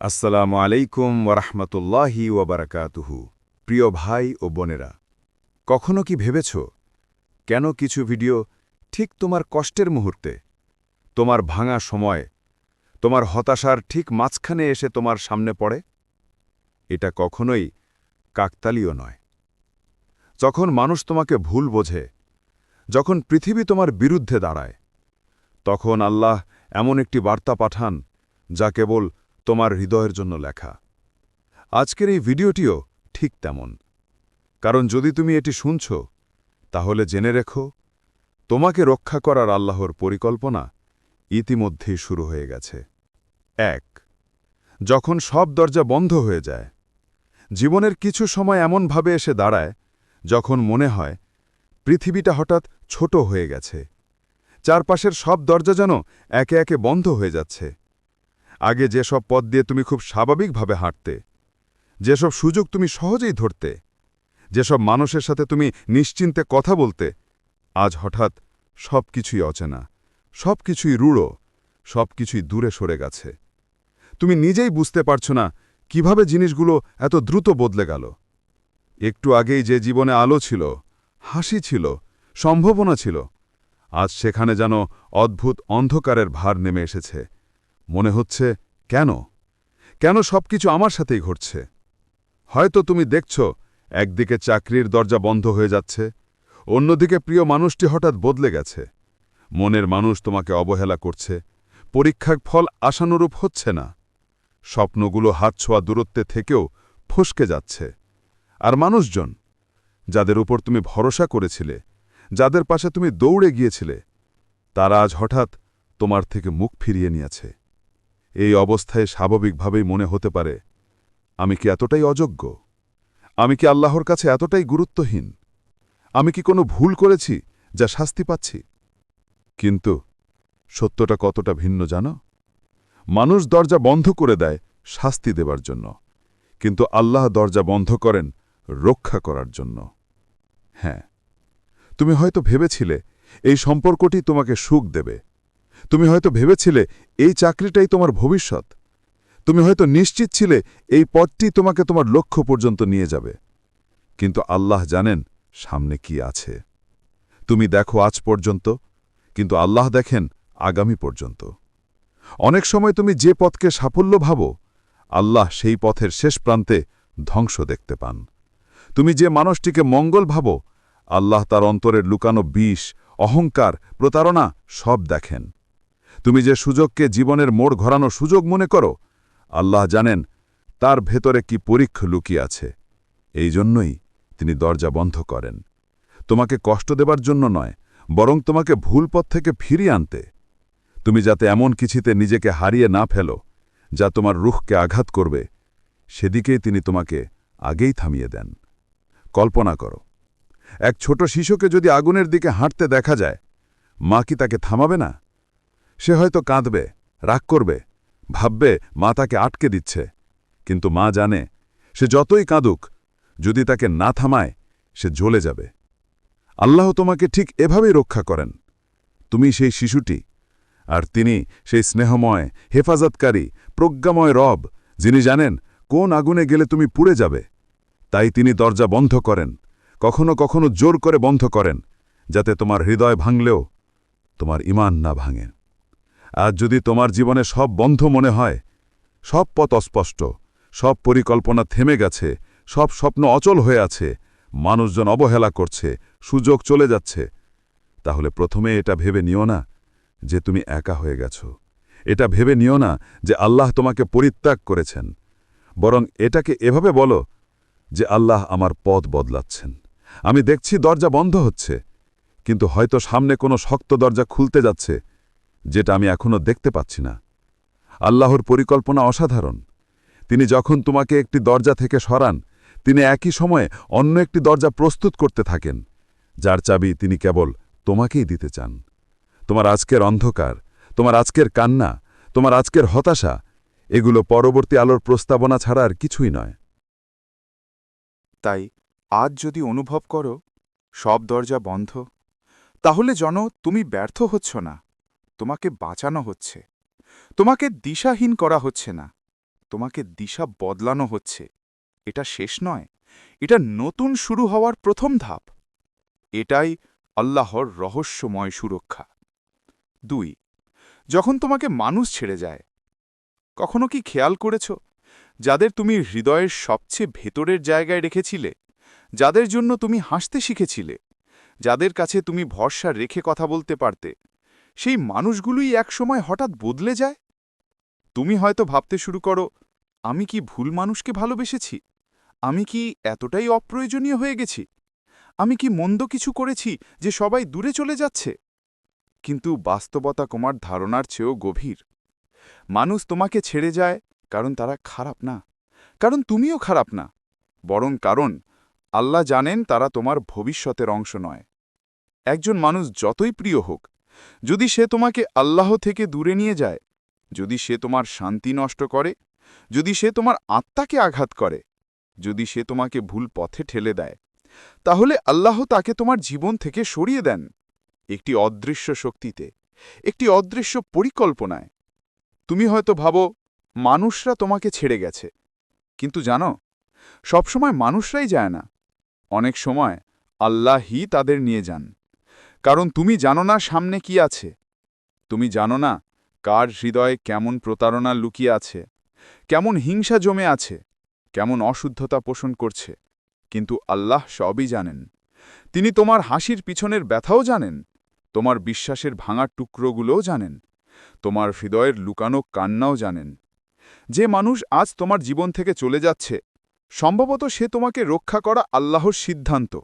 আসসালামু আলাইকুম ওরহমতুল্লাহি ওবরাকাতুহু প্রিয় ভাই ও বোনেরা, কখনো কি ভেবেছ, কেন কিছু ভিডিও ঠিক তোমার কষ্টের মুহূর্তে, তোমার ভাঙা সময়, তোমার হতাশার ঠিক মাঝখানে এসে তোমার সামনে পড়ে? এটা কখনোই কাকতালীয় নয়। যখন মানুষ তোমাকে ভুল বোঝে, যখন পৃথিবী তোমার বিরুদ্ধে দাঁড়ায়, তখন আল্লাহ এমন একটি বার্তা পাঠান যা কেবল তোমার হৃদয়ের জন্য লেখা। আজকের এই ভিডিওটিও ঠিক তেমন। কারণ যদি তুমি এটি শুনছ, তাহলে জেনে রেখো, তোমাকে রক্ষা করার আল্লাহর পরিকল্পনা ইতিমধ্যেই শুরু হয়ে গেছে। এক, যখন সব দরজা বন্ধ হয়ে যায়, জীবনের কিছু সময় এমনভাবে এসে দাঁড়ায়, যখন মনে হয় পৃথিবীটা হঠাৎ ছোট হয়ে গেছে। চারপাশের সব দরজা যেন একে একে বন্ধ হয়ে যাচ্ছে। আগে যেসব পথ দিয়ে তুমি খুব স্বাভাবিকভাবে হাঁটতে, যেসব সুযোগ তুমি সহজেই ধরতে, যেসব মানুষের সাথে তুমি নিশ্চিন্তে কথা বলতে, আজ হঠাৎ সব কিছুই অচেনা সব কিছুই রূঢ় সব কিছুই দূরে সরে গেছে। তুমি নিজেই বুঝতে পারছ না কীভাবে জিনিসগুলো এত দ্রুত বদলে গেল। একটু আগেই যে জীবনে আলো ছিল, হাসি ছিল, সম্ভাবনা ছিল, আজ সেখানে যেন অদ্ভুত অন্ধকারের ভার নেমে এসেছে। মনে হচ্ছে, কেন? কেন সবকিছু আমার সাথেই ঘটছে? হয়তো তুমি দেখছ, একদিকে চাকরির দরজা বন্ধ হয়ে যাচ্ছে, অন্যদিকে প্রিয় মানুষটি হঠাৎ বদলে গেছে। মনের মানুষ তোমাকে অবহেলা করছে, পরীক্ষার ফল আশানুরূপ হচ্ছে না। স্বপ্নগুলো হাত ছোঁয়া দূরত্বে থেকেও ফসকে যাচ্ছে। আর মানুষজন, যাদের উপর তুমি ভরসা করেছিলে, যাদের পাশে তুমি দৌড়ে গিয়েছিলে, তারা আজ হঠাৎ তোমার থেকে মুখ ফিরিয়ে নিয়েছে। এই অবস্থায় স্বাভাবিকভাবেই মনে হতে পারে, আমি কি এতটাই অযোগ্য? আমি কি আল্লাহর কাছে এতটাই গুরুত্বহীন? আমি কি কোনো ভুল করেছি যা শাস্তি পাচ্ছি? কিন্তু সত্যটা কতটা ভিন্ন জানো? মানুষ দরজা বন্ধ করে দেয় শাস্তি দেবার জন্য, কিন্তু আল্লাহ দরজা বন্ধ করেন রক্ষা করার জন্য। হ্যাঁ তুমি হয়তো ভেবেছিলে এই সম্পর্কটি তোমাকে সুখ দেবে তুমি হয়তো ভেবেছিলে এই চাকরিটাই তোমার ভবিষ্যৎ। তুমি হয়তো নিশ্চিত ছিলে এই পথটি তোমাকে তোমার লক্ষ্য পর্যন্ত নিয়ে যাবে। কিন্তু আল্লাহ জানেন সামনে কি আছে। তুমি দেখো আজ পর্যন্ত, কিন্তু আল্লাহ দেখেন আগামী পর্যন্ত। অনেক সময় তুমি যে পথকে সাফল্য ভাবো, আল্লাহ সেই পথের শেষ প্রান্তে ধ্বংস দেখতে পান। তুমি যে মানুষটিকে মঙ্গল ভাবো, আল্লাহ তার অন্তরের লুকানো বিষ, অহংকার, প্রতারণা সব দেখেন। তুমি যে সুযোগকে জীবনের মোড় ঘোরানো সুযোগ মনে করো, আল্লাহ জানেন তার ভেতরে কি পরীক্ষ লুকিয়ে আছে। এই জন্যই তিনি দরজা বন্ধ করেন। তোমাকে কষ্ট দেবার জন্য নয়, বরং তোমাকে ভুল পথ থেকে ফিরিয়ে আনতে। তুমি যাতে এমন কিছুতে নিজেকে হারিয়ে না ফেলো, যা তোমার রুখকে আঘাত করবে, সেদিকেই তিনি তোমাকে আগেই থামিয়ে দেন। কল্পনা করো, এক ছোট শিশুকে যদি আগুনের দিকে হাঁটতে দেখা যায়, মা কি তাকে থামাবে না? সে হয়তো কাঁদবে, রাগ করবে, ভাববে, মা তাকে আটকে দিচ্ছে। কিন্তু মা জানে, সে যতই কাঁদুক, যদি তাকে না থামায়, সে জ্বলে যাবে। আল্লাহ তোমাকে ঠিক এভাবেই রক্ষা করেন। তুমি সেই শিশুটি, আর তিনি সেই স্নেহময়, হেফাজতকারী, প্রজ্ঞাময় রব, যিনি জানেন কোন আগুনে গেলে তুমি পুড়ে যাবে। তাই তিনি দরজা বন্ধ করেন, কখনো কখনো জোর করে বন্ধ করেন, যাতে তোমার হৃদয় ভাঙলেও তোমার ইমান না ভাঙে। আজ যদি তোমার জীবনে সব বন্ধ মনে হয়, সব পথ অস্পষ্ট, সব পরিকল্পনা থেমে গেছে, সব স্বপ্ন অচল হয়ে আছে, মানুষজন অবহেলা করছে, সুযোগ চলে যাচ্ছে, তাহলে প্রথমে এটা ভেবে নিও না যে তুমি একা হয়ে গেছ। এটা ভেবে নিও না যে আল্লাহ তোমাকে পরিত্যাগ করেছেন। বরং এটাকে এভাবে বলো যে আল্লাহ আমার পথ বদলাচ্ছেন। আমি দেখছি দরজা বন্ধ হচ্ছে, কিন্তু হয়তো সামনে কোনো শক্ত দরজা খুলতে যাচ্ছে যেটা আমি এখনও দেখতে পাচ্ছি না। আল্লাহর পরিকল্পনা অসাধারণ। তিনি যখন তোমাকে একটি দরজা থেকে সরান, তিনি একই সময়ে অন্য একটি দরজা প্রস্তুত করতে থাকেন, যার চাবি তিনি কেবল তোমাকেই দিতে চান। তোমার আজকের অন্ধকার, তোমার আজকের কান্না, তোমার আজকের হতাশা, এগুলো পরবর্তী আলোর প্রস্তাবনা ছাড়া আর কিছুই নয়। তাই আজ যদি অনুভব করো, সব দরজা বন্ধ, তাহলে জন তুমি ব্যর্থ হচ্ছ না। তোমাকে বাঁচানো হচ্ছে। তোমাকে দিশাহীন করা হচ্ছে না। তোমাকে দিশা বদলানো হচ্ছে। এটা শেষ নয়। এটা নতুন শুরু হওয়ার প্রথম ধাপ। এটাই আল্লাহর রহস্যময় সুরক্ষা। দুই, যখন তোমাকে মানুষ ছেড়ে যায়, কখনো কি খেয়াল করেছ? যাদের তুমি হৃদয়ের সবচেয়ে ভেতরের জায়গায় রেখেছিলে, যাদের জন্য তুমি হাসতে শিখেছিলে, যাদের কাছে তুমি ভরসা রেখে কথা বলতে পারতে সেই মানুষগুলোই একসময় হঠাৎ বদলে যায়? তুমি হয়তো ভাবতে শুরু করো, আমি কি ভুল মানুষকে ভালোবেসেছি? আমি কি এতটাই অপ্রয়োজনীয় হয়ে গেছি? আমি কি মন্দ কিছু করেছি যে সবাই দূরে চলে যাচ্ছে? কিন্তু বাস্তবতা তোমার ধারণার চেয়েও গভীর। মানুষ তোমাকে ছেড়ে যায় কারণ তারা খারাপ না, কারণ তুমিও খারাপ না, বরং কারণ আল্লাহ জানেন তারা তোমার ভবিষ্যতের অংশ নয়। একজন মানুষ যতই প্রিয় হোক যদি সে তোমাকে আল্লাহ থেকে দূরে নিয়ে যায়, যদি সে তোমার শান্তি নষ্ট করে, যদি সে তোমার আত্মাকে আঘাত করে, যদি সে তোমাকে ভুল পথে ঠেলে দেয়, তাহলে আল্লাহ তাকে তোমার জীবন থেকে সরিয়ে দেন। একটি অদৃশ্য শক্তিতে, একটি অদৃশ্য পরিকল্পনায়। তুমি হয়তো ভাবো, মানুষরা তোমাকে ছেড়ে গেছে। কিন্তু জানো, সবসময় মানুষরাই যায় না। অনেক সময় আল্লাহই তাদের নিয়ে যান। কারণ তুমি জানো না সামনে কি আছে। তুমি জানো না কার হৃদয়ে কেমন প্রতারণা লুকিয়ে আছে, কেমন হিংসা জমে আছে, কেমন অশুদ্ধতা পোষণ করছে। কিন্তু আল্লাহ সবই জানেন। তিনি তোমার হাসির পিছনের ব্যথাও জানেন, তোমার বিশ্বাসের ভাঙা টুকরোগুলোও জানেন, তোমার হৃদয়ের লুকানো কান্নাও জানেন। যে মানুষ আজ তোমার জীবন থেকে চলে যাচ্ছে, সম্ভবত সে তোমাকে রক্ষা করা আল্লাহর সিদ্ধান্ত।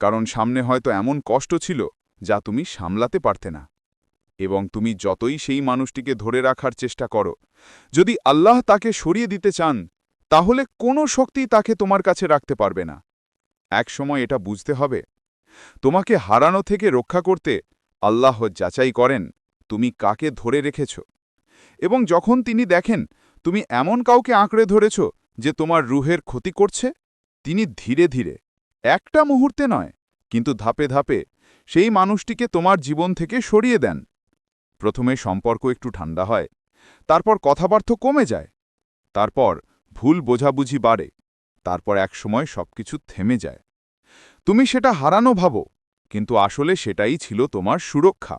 কারণ সামনে হয়তো এমন কষ্ট ছিল যা তুমি সামলাতে পারতে না। এবং তুমি যতই সেই মানুষটিকে ধরে রাখার চেষ্টা করো, যদি আল্লাহ তাকে সরিয়ে দিতে চান, তাহলে কোনো শক্তি তাকে তোমার কাছে রাখতে পারবে না। একসময় এটা বুঝতে হবে, তোমাকে হারানো থেকে রক্ষা করতে আল্লাহ যাচাই করেন তুমি কাকে ধরে রেখেছ। এবং যখন তিনি দেখেন তুমি এমন কাউকে আঁকড়ে ধরেছ যে তোমার রুহের ক্ষতি করছে, তিনি ধীরে ধীরে, একটা মুহূর্তে নয়, কিন্তু ধাপে ধাপে সেই মানুষটিকে তোমার জীবন থেকে সরিয়ে দেন। প্রথমে সম্পর্ক একটু ঠান্ডা হয়, তারপর কথাবার্তা কমে যায়, তারপর ভুল বোঝাবুঝি বাড়ে, তারপর এক সময় সবকিছু থেমে যায়। তুমি সেটা হারানো ভাবো, কিন্তু আসলে সেটাই ছিল তোমার সুরক্ষা।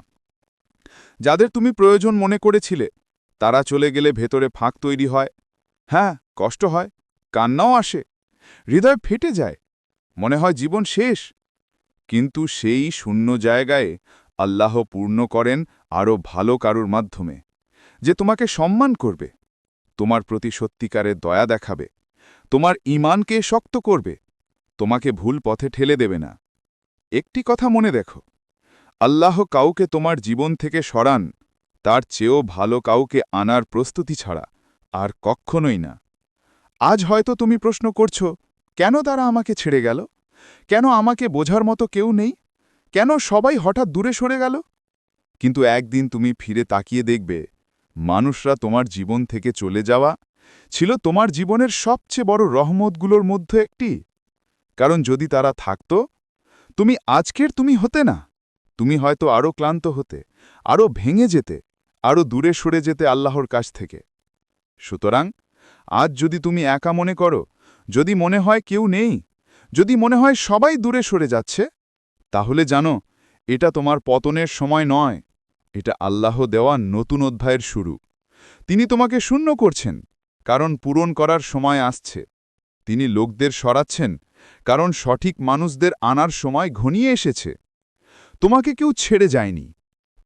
যাদের তুমি প্রয়োজন মনে করেছিলে, তারা চলে গেলে ভেতরে ফাঁক তৈরি হয়। হ্যাঁ কষ্ট হয়, কান্নাও আসে, হৃদয় ফেটে যায়, মনে হয় জীবন শেষ। কিন্তু সেই শূন্য জায়গায় আল্লাহ পূর্ণ করেন আরও ভালো কারুর মাধ্যমে, যে তোমাকে সম্মান করবে, তোমার প্রতি সত্যিকারের দয়া দেখাবে, তোমার ইমানকে শক্ত করবে, তোমাকে ভুল পথে ঠেলে দেবে না। একটি কথা মনে দেখো, আল্লাহ কাউকে তোমার জীবন থেকে সরান, তার চেয়েও ভালো কাউকে আনার প্রস্তুতি ছাড়া আর কক্ষণই না। আজ হয়তো তুমি প্রশ্ন করছ, কেন তারা আমাকে ছেড়ে গেল? কেন আমাকে বোঝার মতো কেউ নেই? কেন সবাই হঠাৎ দূরে সরে গেল? কিন্তু একদিন তুমি ফিরে তাকিয়ে দেখবে, মানুষরা তোমার জীবন থেকে চলে যাওয়া ছিল তোমার জীবনের সবচেয়ে বড় রহমতগুলোর মধ্যে একটি। কারণ যদি তারা থাকত, তুমি আজকের তুমি হতে না। তুমি হয়তো আরও ক্লান্ত হতে আরও ভেঙে যেতে আরও দূরে সরে যেতে আল্লাহর কাছ থেকে। সুতরাং আজ যদি তুমি একা মনে করো, যদি মনে হয় কেউ নেই যদি মনে হয় সবাই দূরে সরে যাচ্ছে, তাহলে জানো, এটা তোমার পতনের সময় নয়। এটা আল্লাহ দেওয়া নতুন অধ্যায়ের শুরু। তিনি তোমাকে শূন্য করছেন, কারণ পূরণ করার সময় আসছে। তিনি লোকদের সরাচ্ছেন, কারণ সঠিক মানুষদের আনার সময় ঘনিয়ে এসেছে। তোমাকে কেউ ছেড়ে যায়নি।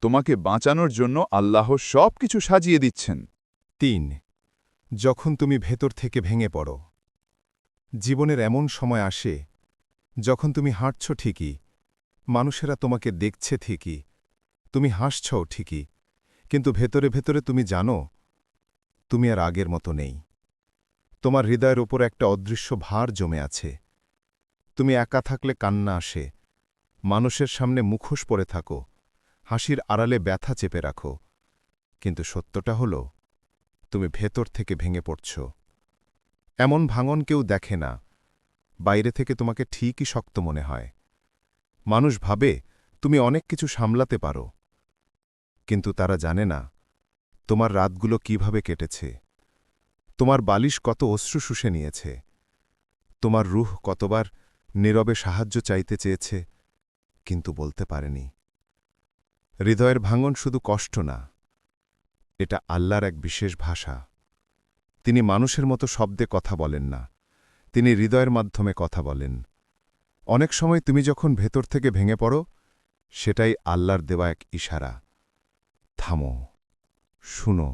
তোমাকে বাঁচানোর জন্য আল্লাহ সব কিছু সাজিয়ে দিচ্ছেন। তিন, যখন তুমি ভেতর থেকে ভেঙে পড়ো জীবনের এমন সময় আসে, যখন তুমি হাঁটছ ঠিকই, মানুষেরা তোমাকে দেখছে ঠিকই, তুমি হাসছও ঠিকই, কিন্তু ভেতরে ভেতরে তুমি জানো, তুমি আর আগের মতো নেই। তোমার হৃদয়ের ওপর একটা অদৃশ্য ভার জমে আছে। তুমি একা থাকলে কান্না আসে, মানুষের সামনে মুখোশ পরে থাকো, হাসির আড়ালে ব্যথা চেপে রাখো, কিন্তু সত্যটা হল, তুমি ভেতর থেকে ভেঙে পড়ছ। এমন ভাঙন কেউ দেখে না। বাইরে থেকে তোমাকে ঠিকই শক্ত মনে হয়। মানুষ ভাবে, তুমি অনেক কিছু সামলাতে পারো। কিন্তু তারা জানে না, তোমার রাতগুলো কীভাবে কেটেছে। তোমার বালিশ কত অশ্রু শুষে নিয়েছে। তোমার রুহ কতবার নীরবে সাহায্য চাইতে চেয়েছে, কিন্তু বলতে পারেনি। হৃদয়ের ভাঙন শুধু কষ্ট না, এটা আল্লাহর এক বিশেষ ভাষা। তিনি মানুষের মতো শব্দে কথা বলেন না। তিনি হৃদয়ের মাধ্যমে কথা বলেন। অনেক সময় তুমি যখন ভেতর থেকে ভেঙে পড়ো, সেটাই আল্লাহর দেওয়া এক ইশারা। থামো, শুনো,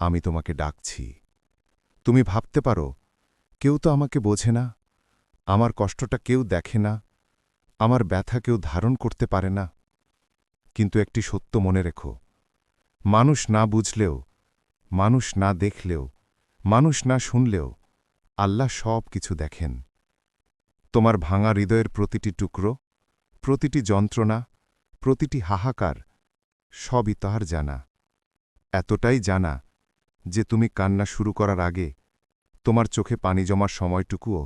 আমি তোমাকে ডাকছি। তুমি ভাবতে পারো, কেউ তো আমাকে বোঝে না, আমার কষ্টটা কেউ দেখে না, আমার ব্যথা কেউ ধারণ করতে পারে না। কিন্তু একটি সত্য মনে রেখো, মানুষ না বুঝলেও, মানুষ না দেখলেও মানুষ না শুনলেও আল্লাহ সব কিছু দেখেন। তোমার ভাঙা হৃদয়ের প্রতিটি টুকরো, প্রতিটি যন্ত্রণা, প্রতিটি হাহাকার সবই তাহার জানা। এতটাই জানা যে তুমি কান্না শুরু করার আগে তোমার চোখে পানি জমার সময়টুকুও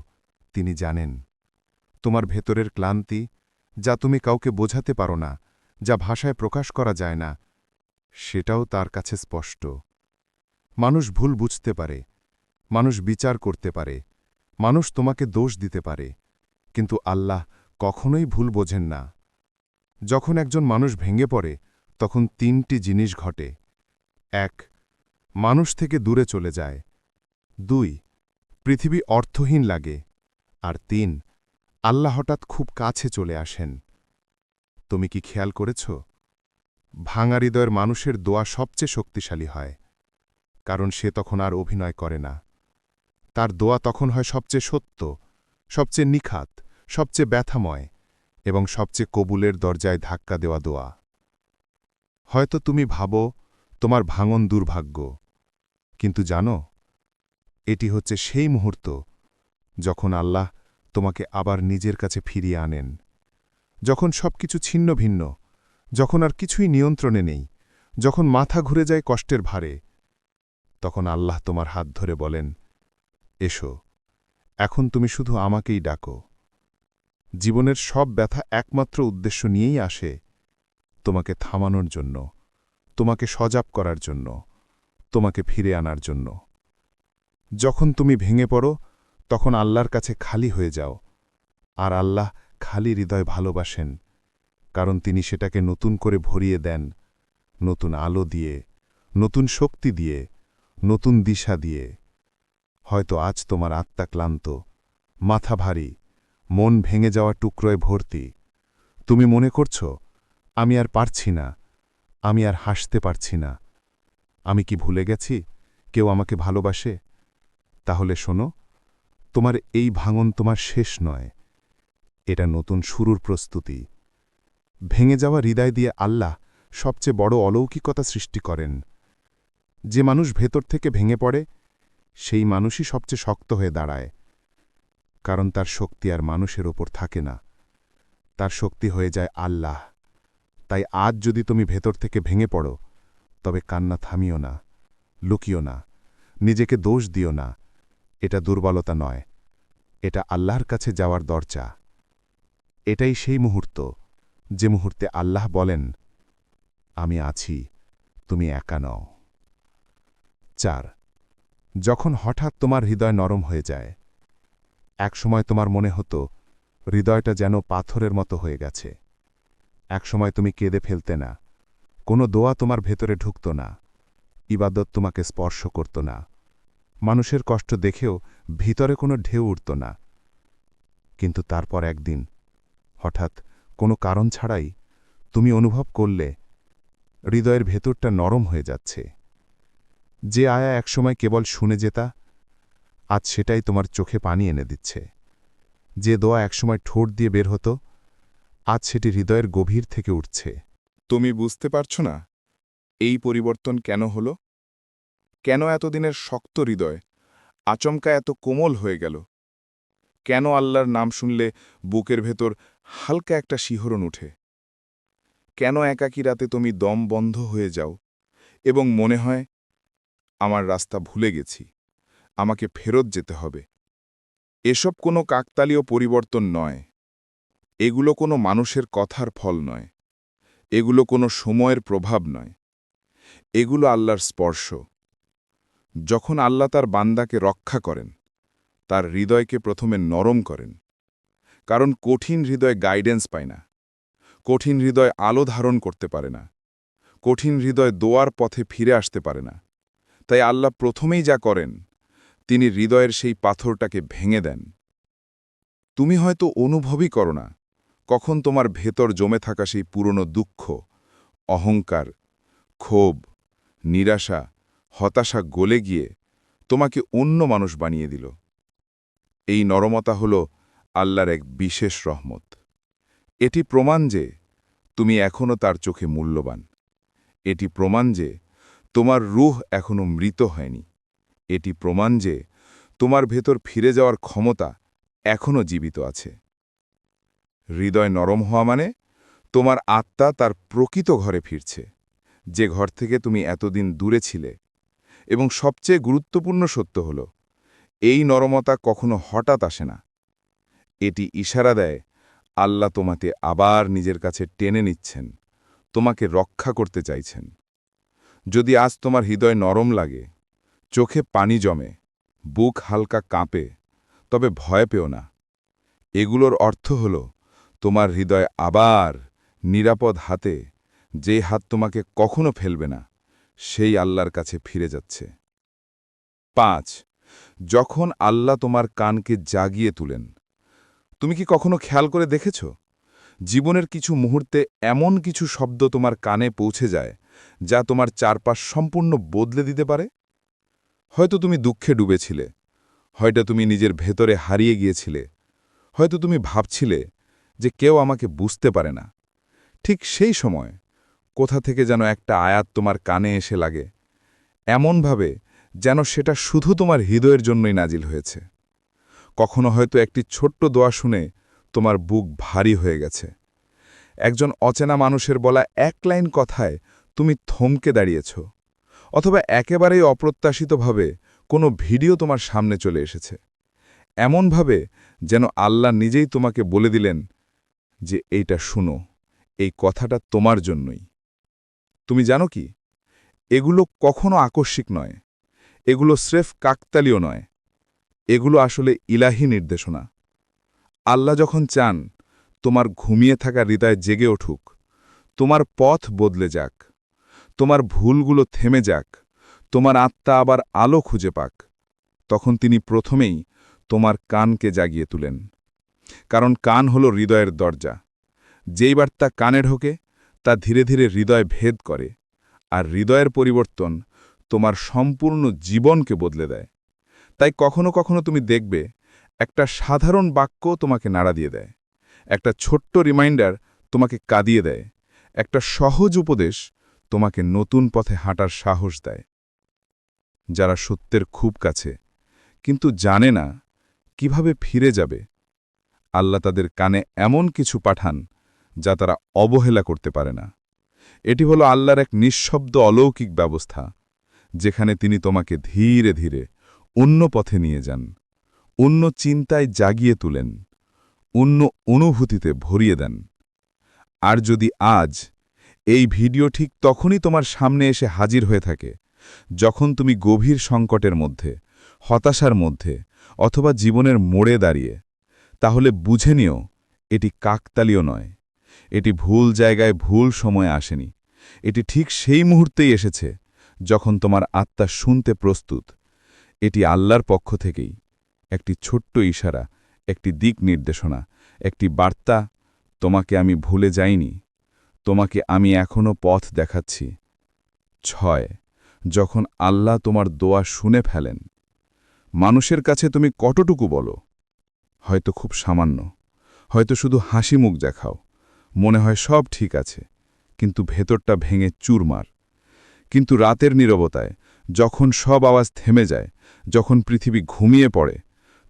তিনি জানেন। তোমার ভেতরের ক্লান্তি যা তুমি কাউকে বোঝাতে পারো না, যা ভাষায় প্রকাশ করা যায় না, সেটাও তার কাছে স্পষ্ট। মানুষ ভুল বুঝতে পারে, মানুষ বিচার করতে পারে, মানুষ তোমাকে দোষ দিতে পারে, কিন্তু আল্লাহ কখনোই ভুল বোঝেন না। যখন একজন মানুষ ভেঙে পড়ে, তখন তিনটি জিনিস ঘটে। এক, মানুষ থেকে দূরে চলে যায়। দুই, পৃথিবী অর্থহীন লাগে। আর তিন, আল্লাহ হঠাৎ খুব কাছে চলে আসেন। তুমি কি খেয়াল করেছ? ভাঙা হৃদয়ের মানুষের দোয়া সবচেয়ে শক্তিশালী হয়। কারণ সে তখন আর অভিনয় করে না। তার দোয়া তখন হয় সবচেয়ে সত্য, সবচেয়ে নিখাত, সবচেয়ে ব্যথাময় এবং সবচেয়ে কবুলের দরজায় ধাক্কা দেওয়া দোয়া। হয়তো তুমি ভাবো, তোমার ভাঙন দুর্ভাগ্য। কিন্তু জানো, এটি হচ্ছে সেই মুহূর্ত যখন আল্লাহ তোমাকে আবার নিজের কাছে ফিরিয়ে আনেন। যখন সব কিছু ছিন্ন ভিন্ন, যখন আর কিছুই নিয়ন্ত্রণে নেই, যখন মাথা ঘুরে যায় কষ্টের ভারে তখন আল্লাহ তোমার হাত ধরে বলেন, এসো, এখন তুমি শুধু আমাকেই ডাকো। জীবনের সব ব্যথা একমাত্র উদ্দেশ্য নিয়েই আসে তোমাকে থামানোর জন্য, তোমাকে সজাব করার জন্য, তোমাকে ফিরে আনার জন্য। যখন তুমি ভেঙে পড়ো, তখন আল্লাহর কাছে খালি হয়ে যাও। আর আল্লাহ খালি হৃদয় ভালোবাসেন, কারণ তিনি সেটাকে নতুন করে ভরিয়ে দেন, নতুন আলো দিয়ে, নতুন শক্তি দিয়ে নতুন দিশা দিয়ে। হয়তো আজ তোমার আত্মা ক্লান্ত, মাথা ভারী, মন ভেঙে যাওয়া টুকরোয় ভর্তি। তুমি মনে করছ, আমি আর পারছি না, আমি আর হাসতে পারছি না। আমি কি ভুলে গেছি, কেউ আমাকে ভালোবাসে? তাহলে শোনো, তোমার এই ভাঙন তোমার শেষ নয়। এটা নতুন শুরুর প্রস্তুতি। ভেঙে যাওয়া হৃদয় দিয়ে আল্লাহ সবচেয়ে বড় অলৌকিকতা সৃষ্টি করেন। যে মানুষ ভেতর থেকে ভেঙে পড়ে, সেই মানুষই সবচেয়ে শক্ত হয়ে দাঁড়ায়। কারণ তার শক্তি আর মানুষের ওপর থাকে না। তার শক্তি হয়ে যায় আল্লাহ। তাই আজ যদি তুমি ভেতর থেকে ভেঙে পড়ো, তবে কান্না থামিও না, লুকিও না, নিজেকে দোষ দিও না। এটা দুর্বলতা নয়, এটা আল্লাহর কাছে যাওয়ার দরজা। এটাই সেই মুহূর্ত, যে মুহূর্তে আল্লাহ বলেন, আমি আছি, তুমি একা নও। চার। যখন হঠাৎ তোমার হৃদয় নরম হয়ে যায়, একসময় তোমার মনে হতো, হৃদয়টা যেন পাথরের মতো হয়ে গেছে। একসময় তুমি কেঁদে ফেলতে না, কোনো দোয়া তোমার ভেতরে ঢুকত না, ইবাদত তোমাকে স্পর্শ করত না। মানুষের কষ্ট দেখেও ভিতরে কোনো ঢেউ উঠত না। কিন্তু তারপর একদিন, হঠাৎ কোনো কারণ ছাড়াই তুমি অনুভব করলে, হৃদয়ের ভেতরটা নরম হয়ে যাচ্ছে। যে আয়া একসময় কেবল শুনে যেতা আজ সেটাই তোমার চোখে পানি এনে দিচ্ছে। যে দোয়া একসময় ঠোঁট দিয়ে বের হতো, আজ সেটি হৃদয়ের গভীর থেকে উঠছে। তুমি বুঝতে পারছ না এই পরিবর্তন কেন হল? কেন এতদিনের শক্ত হৃদয়, আচমকা এত কোমল হয়ে গেল? কেন আল্লাহর নাম শুনলে বুকের ভেতর হালকা একটা শিহরণ উঠে? কেন একাকী রাতে তুমি দম বন্ধ হয়ে যাও এবং মনে হয় আমার রাস্তা ভুলে গেছি। আমাকে ফেরত যেতে হবে। এসব কোনো কাকতালীয় পরিবর্তন নয়। এগুলো কোনো মানুষের কথার ফল নয়। এগুলো কোনো সময়ের প্রভাব নয়। এগুলো আল্লাহর স্পর্শ। যখন আল্লাহ তার বান্দাকে রক্ষা করেন, তার হৃদয়কে প্রথমে নরম করেন। কারণ কঠিন হৃদয় গাইডেন্স পায় না। কঠিন হৃদয় আলো ধারণ করতে পারে না। কঠিন হৃদয় দোয়ার পথে ফিরে আসতে পারে না। তাই আল্লাহ প্রথমেই যা করেন, তিনি হৃদয়ের সেই পাথরটাকে ভেঙে দেন। তুমি হয়তো অনুভবই করো না, কখন তোমার ভেতর জমে থাকা সেই পুরনো দুঃখ, অহংকার, ক্ষোভ, নিরাশা, হতাশা গলে গিয়ে তোমাকে অন্য মানুষ বানিয়ে দিল। এই নরমতা হল আল্লাহর এক বিশেষ রহমত। এটি প্রমাণ যে তুমি এখনও তার চোখে মূল্যবান। এটি প্রমাণ যে তোমার রুহ এখনও মৃত হয়নি। এটি প্রমাণ যে তোমার ভেতর ফিরে যাওয়ার ক্ষমতা এখনও জীবিত আছে। হৃদয় নরম হওয়া মানে তোমার আত্মা তার প্রকৃত ঘরে ফিরছে। যে ঘর থেকে তুমি এতদিন দূরে ছিলে এবং সবচেয়ে গুরুত্বপূর্ণ সত্য হল, এই নরমতা কখনো হঠাৎ আসে না। এটি ইশারা দেয়, আল্লাহ তোমাকে আবার নিজের কাছে টেনে নিচ্ছেন, তোমাকে রক্ষা করতে চাইছেন। যদি আজ তোমার হৃদয় নরম লাগে, চোখে পানি জমে, বুক হালকা কাঁপে, তবে ভয় পেও না। এগুলোর অর্থ হল, তোমার হৃদয় আবার নিরাপদ হাতে যে হাত তোমাকে কখনো ফেলবে না, সেই আল্লাহর কাছে ফিরে যাচ্ছে। পাঁচ, যখন আল্লাহ তোমার কানকে জাগিয়ে তুলেন, তুমি কি কখনো খেয়াল করে দেখেছ? জীবনের কিছু মুহূর্তে এমন কিছু শব্দ তোমার কানে পৌঁছে যায় যা তোমার চারপাশ সম্পূর্ণ বদলে দিতে পারে? হয়তো তুমি দুঃখে ডুবেছিলে, হয়তো তুমি নিজের ভেতরে হারিয়ে গিয়েছিলে, হয়তো তুমি ভাবছিলে যে কেউ আমাকে বুঝতে পারে না। ঠিক সেই সময় কোথা থেকে যেন একটা আয়াত তোমার কানে এসে লাগে, এমনভাবে যেন সেটা শুধু তোমার হৃদয়ের জন্যই নাজিল হয়েছে। কখনো হয়তো একটি ছোট্ট দোয়া শুনে তোমার বুক ভারী হয়ে গেছে। একজন অচেনা মানুষের বলা এক লাইন কথায় তুমি থমকে দাঁড়িয়েছ, অথবা একেবারেই অপ্রত্যাশিতভাবে কোনো ভিডিও তোমার সামনে চলে এসেছে। এমনভাবে যেন আল্লাহ নিজেই তোমাকে বলে দিলেন যে, এইটা শুনো, এই কথাটা তোমার জন্যই। তুমি জানো কি? এগুলো কখনো আকস্মিক নয়। এগুলো স্রেফ কাকতালীয় নয়। এগুলো আসলে ইলাহি নির্দেশনা। আল্লাহ যখন চান, তোমার ঘুমিয়ে থাকা হৃদয় জেগে উঠুক, তোমার পথ বদলে যাক। তোমার ভুলগুলো থেমে যাক, তোমার আত্মা আবার আলো খুঁজে পাক। তখন তিনি প্রথমেই তোমার কানকে জাগিয়ে তুলেন, কারণ কান হল হৃদয়ের দরজা। যেই বার্তা কানে ঢোকে, তা ধীরে ধীরে হৃদয় ভেদ করে, আর হৃদয়ের পরিবর্তন তোমার সম্পূর্ণ জীবনকে বদলে দেয়। তাই কখনো কখনো তুমি দেখবে, একটা সাধারণ বাক্য তোমাকে নাড়া দিয়ে দেয়, একটা ছোট্ট রিমাইন্ডার তোমাকে কাঁদিয়ে দেয়, একটা সহজ উপদেশ তোমাকে নতুন পথে হাঁটার সাহস দেয়। যারা সত্যের খুব কাছে, কিন্তু জানে না কীভাবে ফিরে যাবে, আল্লাহ তাদের কানে এমন কিছু পাঠান যা তারা অবহেলা করতে পারে না। এটি হলো আল্লাহর এক নিঃশব্দ অলৌকিক ব্যবস্থা, যেখানে তিনি তোমাকে ধীরে ধীরে অন্য পথে নিয়ে যান, অন্য চিন্তায় জাগিয়ে তুলেন, অন্য অনুভূতিতে ভরিয়ে দেন। আর যদি আজ এই ভিডিও ঠিক তখনই তোমার সামনে এসে হাজির হয়ে থাকে, যখন তুমি গভীর সংকটের মধ্যে, হতাশার মধ্যে, অথবা জীবনের মোড়ে দাঁড়িয়ে। তাহলে বুঝে নিও, এটি কাকতালীয় নয়। এটি ভুল জায়গায় ভুল সময়ে আসেনি। এটি ঠিক সেই মুহূর্তেই এসেছে, যখন তোমার আত্মা শুনতে প্রস্তুত। এটি আল্লাহর পক্ষ থেকেই একটি ছোট্ট ইশারা, একটি দিক নির্দেশনা, একটি বার্তা, তোমাকে আমি ভুলে যাইনি। তোমাকে আমি এখনও পথ দেখাচ্ছি। ছয়, যখন আল্লাহ তোমার দোয়া শুনে ফেলেন, মানুষের কাছে তুমি কতটুকু বলো? হয়তো খুব সামান্য, হয়তো শুধু হাসি মুখ দেখাও, মনে হয় সব ঠিক আছে, কিন্তু ভেতরটা ভেঙে চুরমার। কিন্তু রাতের নীরবতায়, যখন সব আওয়াজ থেমে যায়, যখন পৃথিবী ঘুমিয়ে পড়ে,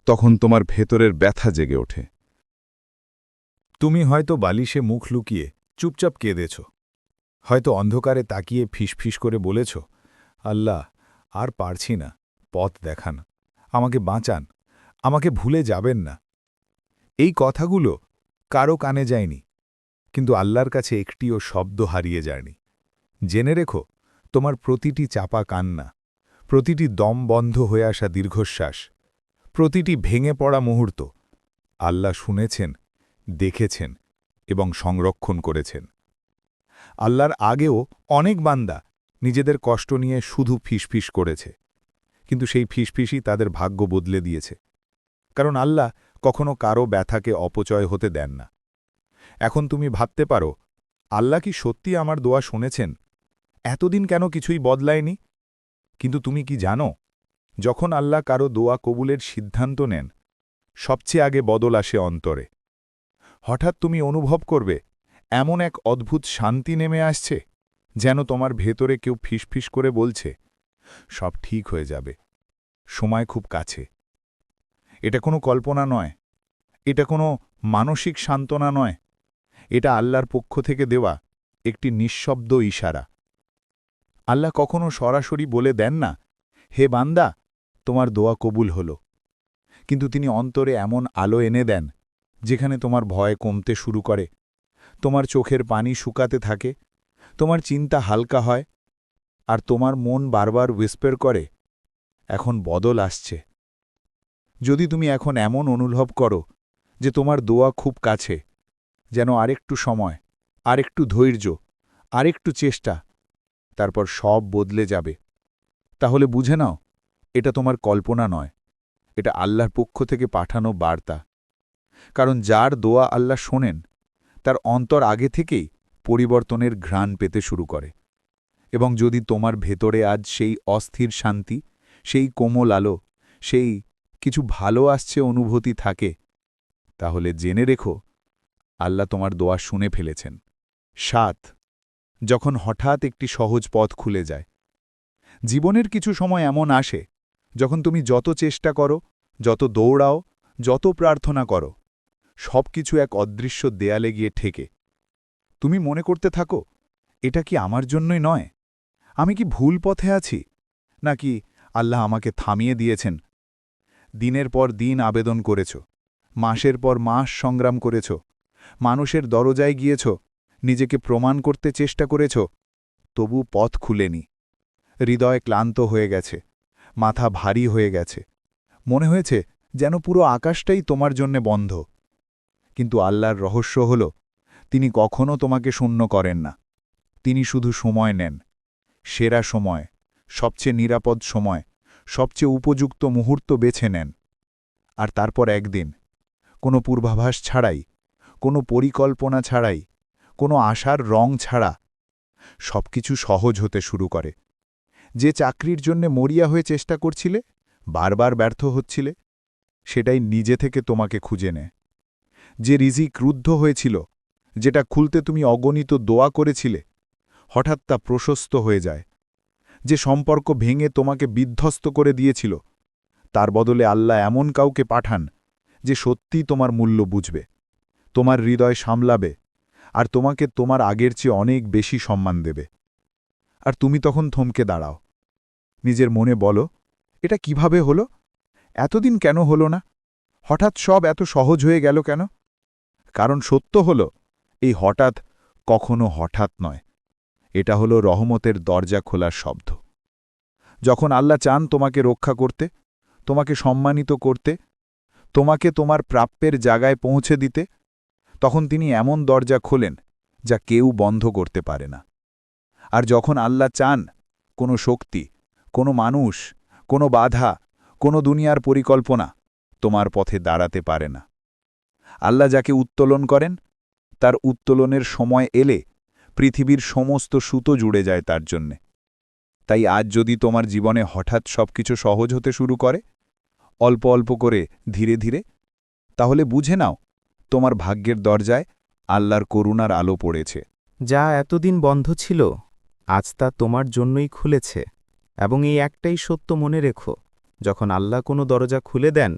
তখন তোমার ভেতরের ব্যথা জেগে ওঠে। তুমি হয়তো বালিশে মুখ লুকিয়ে চুপচাপ কেঁদেছ। হয়তো অন্ধকারে তাকিয়ে ফিসফিস করে বলেছ, আল্লাহ, আর পারছি না, পথ দেখান, আমাকে বাঁচান, আমাকে ভুলে যাবেন না। এই কথাগুলো কারও কানে যায়নি, কিন্তু আল্লাহর কাছে একটিও শব্দ হারিয়ে যায়নি। জেনে রেখো, তোমার প্রতিটি চাপা কান্না, প্রতিটি দম বন্ধ হয়ে আসা দীর্ঘশ্বাস, প্রতিটি ভেঙে পড়া মুহূর্ত, আল্লাহ শুনেছেন, দেখেছেন এবং সংরক্ষণ করেছেন। আল্লাহর আগেও অনেক বান্দা নিজেদের কষ্ট নিয়ে শুধু ফিসফিস করেছে, কিন্তু সেই ফিসফিসই তাদের ভাগ্য বদলে দিয়েছে। কারণ আল্লাহ কখনো কারও ব্যথাকে অপচয় হতে দেন না। এখন তুমি ভাবতে পারো, আল্লাহ কি সত্যি আমার দোয়া শুনেছেন? এতদিন কেন কিছুই বদলায়নি? কিন্তু তুমি কি জানো, যখন আল্লাহ কারও দোয়া কবুলের সিদ্ধান্ত নেন, সবচেয়ে আগে বদল আসে অন্তরে। হঠাৎ তুমি অনুভব করবে, এমন এক অদ্ভুত শান্তি নেমে আসছে, যেন তোমার ভেতরে কেউ ফিসফিস করে বলছে, সব ঠিক হয়ে যাবে, সময় খুব কাছে। এটা কোনো কল্পনা নয়, এটা কোনো মানসিক সান্ত্বনা নয়, এটা আল্লাহর পক্ষ থেকে দেওয়া একটি নিঃশব্দ ইশারা। আল্লাহ কখনো সরাসরি বলে দেন না, হে বান্দা, তোমার দোয়া কবুল হল। কিন্তু তিনি অন্তরে এমন আলো এনে দেন যেখানে তোমার ভয় কমতে শুরু করে। তোমার চোখের পানি শুকাতে থাকে। তোমার চিন্তা হালকা হয়। আর তোমার মন বারবার উইস্পের করে, এখন বদল আসছে। যদি তুমি এখন এমন অনুভব করো যে তোমার দোয়া খুব কাছে, যেন আরেকটু সময়, আরেকটু ধৈর্য, আরেকটু চেষ্টা, তারপর সব বদলে যাবে। তাহলে বুঝে নাও, এটা তোমার কল্পনা নয়। এটা আল্লাহর পক্ষ থেকে পাঠানো বার্তা। কারণ যার দোয়া আল্লাহ শোনেন, তার অন্তর আগে থেকেই পরিবর্তনের ঘ্রাণ পেতে শুরু করে। এবং যদি তোমার ভেতরে আজ সেই অস্থির শান্তি, সেই কোমল আলো, সেই কিছু ভালো আসছে অনুভূতি থাকে, তাহলে জেনে রেখো, আল্লাহ তোমার দোয়া শুনে ফেলেছেন। সাত, যখন হঠাৎ একটি সহজ পথ খুলে যায়। জীবনের কিছু সময় এমন আসে, যখন তুমি যত চেষ্টা করো, যত দৌড়াও, যত প্রার্থনা করো সব কিছু এক অদৃশ্য দেয়ালে গিয়ে ঠেকে। তুমি মনে করতে থাকো, এটা কি আমার জন্যই নয়? আমি কি ভুল পথে আছি? নাকি আল্লাহ আমাকে থামিয়ে দিয়েছেন? দিনের পর দিন আবেদন করেছ, মাসের পর মাস সংগ্রাম করেছ, মানুষের দরজায় গিয়েছ, নিজেকে প্রমাণ করতে চেষ্টা করেছ, তবু পথ খুলেনি। হৃদয় ক্লান্ত হয়ে গেছে, মাথা ভারী হয়ে গেছে। মনে হয়েছে যেন পুরো আকাশটাই তোমার জন্যে বন্ধ। কিন্তু আল্লাহর রহস্য হল, তিনি কখনও তোমাকে শূন্য করেন না। তিনি শুধু সময় নেন, সেরা সময়, সবচেয়ে নিরাপদ সময়, সবচেয়ে উপযুক্ত মুহূর্ত বেছে নেন। আর তারপর একদিন, কোনো পূর্বাভাস ছাড়াই, কোনো পরিকল্পনা ছাড়াই, কোনো আশার রং ছাড়া, সবকিছু সহজ হতে শুরু করে। যে চাকরির জন্য মরিয়া হয়ে চেষ্টা করছিলে, বারবার ব্যর্থ হচ্ছিলে, সেটাই নিজে থেকে তোমাকে খুঁজে নেয়। যে রিজি ক্রুদ্ধ হয়েছিল, যেটা খুলতে তুমি অগণিত দোয়া করেছিলে, হঠাৎ তা প্রশস্ত হয়ে যায়। যে সম্পর্ক ভেঙে তোমাকে বিধ্বস্ত করে দিয়েছিল, তার বদলে আল্লাহ এমন কাউকে পাঠান যে সত্যি তোমার মূল্য বুঝবে, তোমার হৃদয় সামলাবে, আর তোমাকে তোমার আগের চেয়ে অনেক বেশি সম্মান দেবে। আর তুমি তখন থমকে দাঁড়াও। নিজের মনে বলো, এটা কীভাবে হলো? এতদিন কেন হলো না? হঠাৎ সব এত সহজ হয়ে গেল কেন? কারণ সত্য হল, এই হঠাৎ কখনো হঠাৎ নয়। এটা হলো রহমতের দরজা খোলার শব্দ। যখন আল্লাহ চান তোমাকে রক্ষা করতে, তোমাকে সম্মানিত করতে, তোমাকে তোমার প্রাপ্যের জায়গায় পৌঁছে দিতে, তখন তিনি এমন দরজা খোলেন যা কেউ বন্ধ করতে পারে না। আর যখন আল্লাহ চান কোনো শক্তি, কোনো মানুষ, কোনো বাধা, কোনো দুনিয়ার পরিকল্পনা তোমার পথে দাঁড়াতে পারে না। আল্লাহ যাকে উত্তোলন করেন, তার উত্তোলনের সময় এলে পৃথিবীর সমস্ত সুতো জুড়ে যায় তার জন্যে। তাই আজ যদি তোমার জীবনে হঠাৎ সবকিছু সহজ হতে শুরু করে, অল্প অল্প করে ধীরে ধীরে, তাহলে বুঝে নাও তোমার ভাগ্যের দরজায় আল্লাহর করুণার আলো পড়েছে। যা এতদিন বন্ধ ছিল, আজ তা তোমার জন্যই খুলেছে, এবং এই একটাই সত্য মনে রেখো। যখন আল্লাহ কোনো দরজা খুলে দেন,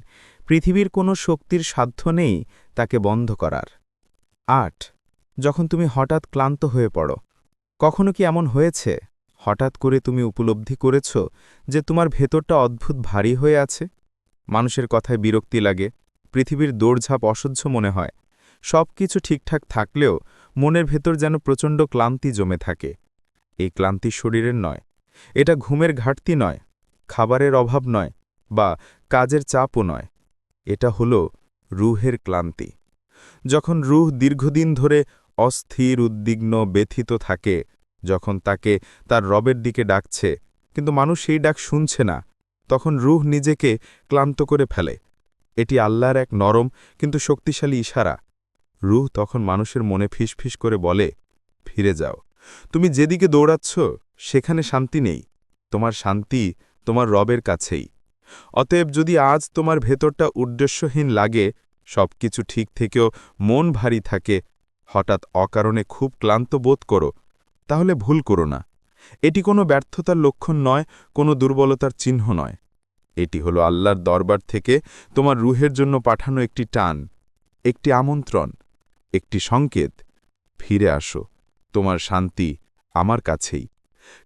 পৃথিবীর কোনো শক্তির সাধ্য নেই তাকে বন্ধ করার। আট, যখন তুমি হঠাৎ ক্লান্ত হয়ে পড়ো, কখনো কি এমন হয়েছে? হঠাৎ করে তুমি উপলব্ধি করেছ যে তোমার ভেতরটা অদ্ভুত ভারী হয়ে আছে? মানুষের কথায় বিরক্তি লাগে, পৃথিবীর দৌড়ঝাঁপ অসহ্য মনে হয়। সব কিছু ঠিকঠাক থাকলেও মনের ভেতর যেন প্রচণ্ড ক্লান্তি জমে থাকে। এই ক্লান্তি শরীরের নয়, এটা ঘুমের ঘাটতি নয়। খাবারের অভাব নয় বা কাজের চাপও নয়। এটা হল রুহের ক্লান্তি। যখন রুহ দীর্ঘদিন ধরে অস্থির, উদ্বিগ্ন, ব্যথিত থাকে, যখন তাকে তার রবের দিকে ডাকছে, কিন্তু মানুষ সেই ডাক শুনছে না, তখন রুহ নিজেকে ক্লান্ত করে ফেলে। এটি আল্লাহর এক নরম কিন্তু শক্তিশালী ইশারা। রুহ তখন মানুষের মনে ফিসফিস করে বলে, ফিরে যাও। তুমি যেদিকে দৌড়াচ্ছ, সেখানে শান্তি নেই। তোমার শান্তি তোমার রবের কাছেই। অতএব যদি আজ তোমার ভেতরটা উদ্দেশ্যহীন লাগে, সবকিছু ঠিক থেকেও মন ভারী থাকে, হঠাৎ অকারণে খুব ক্লান্ত বোধ করো, তাহলে ভুল করো না। এটি কোনো ব্যর্থতার লক্ষণ নয়, কোনো দুর্বলতার চিহ্ন নয়। এটি হলো আল্লাহর দরবার থেকে তোমার রুহের জন্য পাঠানো একটি টান, একটি আমন্ত্রণ, একটি সংকেত, ফিরে আসো, তোমার শান্তি আমার কাছেই।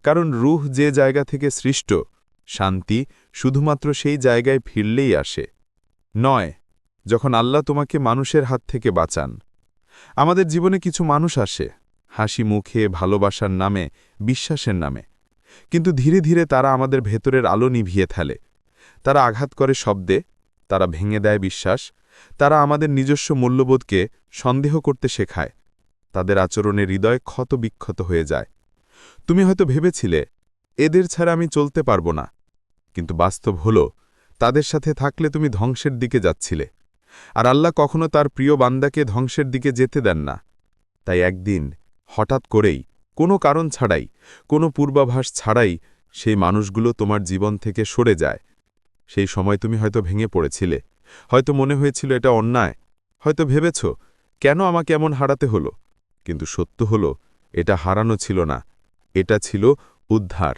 কারণ রুহ যে জায়গা থেকে সৃষ্ট শান্তি শুধুমাত্র সেই জায়গায় ফিরলেই আসে। নয়, যখন আল্লাহ তোমাকে মানুষের হাত থেকে বাঁচান। আমাদের জীবনে কিছু মানুষ আসে, হাসি মুখে, ভালোবাসার নামে, বিশ্বাসের নামে। কিন্তু ধীরে ধীরে তারা আমাদের ভেতরের আলো নিভিয়ে ফেলে। তারা আঘাত করে শব্দে, তারা ভেঙে দেয় বিশ্বাস, তারা আমাদের নিজস্ব মূল্যবোধকে সন্দেহ করতে শেখায়। তাদের আচরণে হৃদয় ক্ষত বিক্ষত হয়ে যায়। তুমি হয়তো ভেবেছিলে, এদের ছাড়া আমি চলতে পারব না। কিন্তু বাস্তব হল, তাদের সাথে থাকলে তুমি ধ্বংসের দিকে যাচ্ছিলে। আর আল্লাহ কখনো তার প্রিয় বান্দাকে ধ্বংসের দিকে যেতে দেন না। তাই একদিন, হঠাৎ করেই, কোনো কারণ ছাড়াই, কোনো পূর্বাভাস ছাড়াই সেই মানুষগুলো তোমার জীবন থেকে সরে যায়। সেই সময় তুমি হয়তো ভেঙে পড়েছিলে। হয়তো মনে হয়েছিল এটা অন্যায়। হয়তো ভেবেছ, কেন আমাকে এমন হারাতে হলো? কিন্তু সত্য হল, এটা হারানো ছিল না। এটা ছিল উদ্ধার।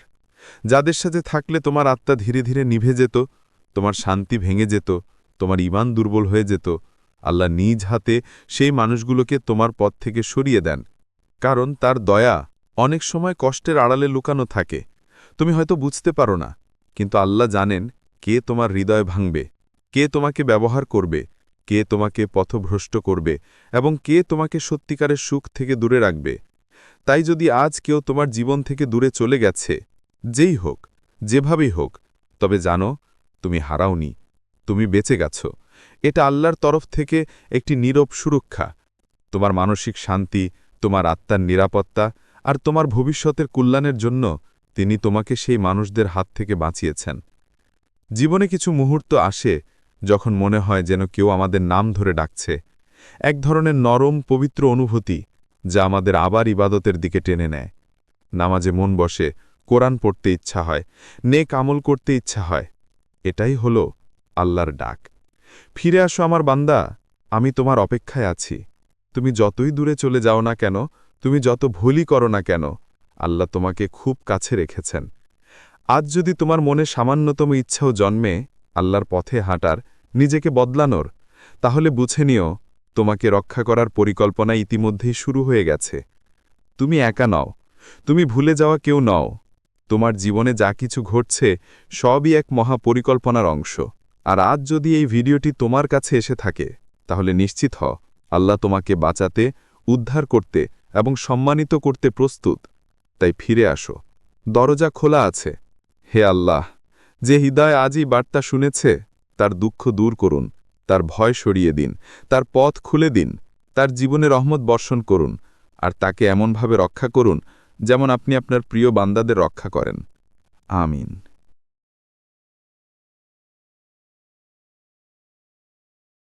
যাদের সাথে থাকলে তোমার আত্মা ধীরে ধীরে নিভে যেত, তোমার শান্তি ভেঙে যেত, তোমার ইমান দুর্বল হয়ে যেত। আল্লাহ নিজ হাতে সেই মানুষগুলোকে তোমার পথ থেকে সরিয়ে দেন, কারণ তার দয়া অনেক সময় কষ্টের আড়ালে লুকানো থাকে। তুমি হয়তো বুঝতে পারো না, কিন্তু আল্লাহ জানেন কে তোমার হৃদয় ভাঙবে, কে তোমাকে ব্যবহার করবে, কে তোমাকে পথভ্রষ্ট করবে এবং কে তোমাকে সত্যিকারের সুখ থেকে দূরে রাখবে। তাই যদি আজ কেউ তোমার জীবন থেকে দূরে চলে গেছে যেই হোক, যেভাবেই হোক, তবে জানো, তুমি হারাওনি, তুমি বেঁচে গেছ। এটা আল্লাহর তরফ থেকে একটি নীরব সুরক্ষা। তোমার মানসিক শান্তি, তোমার আত্মার নিরাপত্তা আর তোমার ভবিষ্যতের কল্যাণের জন্য তিনি তোমাকে সেই মানুষদের হাত থেকে বাঁচিয়েছেন। জীবনে কিছু মুহূর্ত আসে যখন মনে হয় যেন কেউ আমাদের নাম ধরে ডাকছে। এক ধরনের নরম, পবিত্র অনুভূতি যা আমাদের আবার ইবাদতের দিকে টেনে নেয়। নামাজে মন বসে কোরআন পড়তে ইচ্ছা হয়, নেক আমল করতে ইচ্ছা হয়। এটাই হল আল্লাহর ডাক। ফিরে আসো আমার বান্দা, আমি তোমার অপেক্ষায় আছি। তুমি যতই দূরে চলে যাও না কেন, তুমি যত ভুলই করো না কেন, আল্লাহ তোমাকে খুব কাছে রেখেছেন। আজ যদি তোমার মনে সামান্যতম ইচ্ছাও জন্মে আল্লাহর পথে হাঁটার, নিজেকে বদলানোর, তাহলে বুঝে নিও, তোমাকে রক্ষা করার পরিকল্পনা ইতিমধ্যেই শুরু হয়ে গেছে। তুমি একা নও, তুমি ভুলে যাওয়া কেউ নও। তোমার জীবনে যা কিছু ঘটছে, সবই এক মহা পরিকল্পনার অংশ। আর আজ যদি এই ভিডিওটি তোমার কাছে এসে থাকে, তাহলে নিশ্চিত হ আল্লাহ তোমাকে বাঁচাতে, উদ্ধার করতে এবং সম্মানিত করতে প্রস্তুত। তাই ফিরে আসো। দরজা খোলা আছে। হে আল্লাহ, যে হৃদয় আজই বার্তা শুনেছে, তার দুঃখ দূর করুন, তার ভয় সরিয়ে দিন, তার পথ খুলে দিন, তার জীবনে রহমত বর্ষণ করুন, আর তাকে এমনভাবে রক্ষা করুন যেমন আপনি আপনার প্রিয় বান্দাদের রক্ষা করেন। আমিন।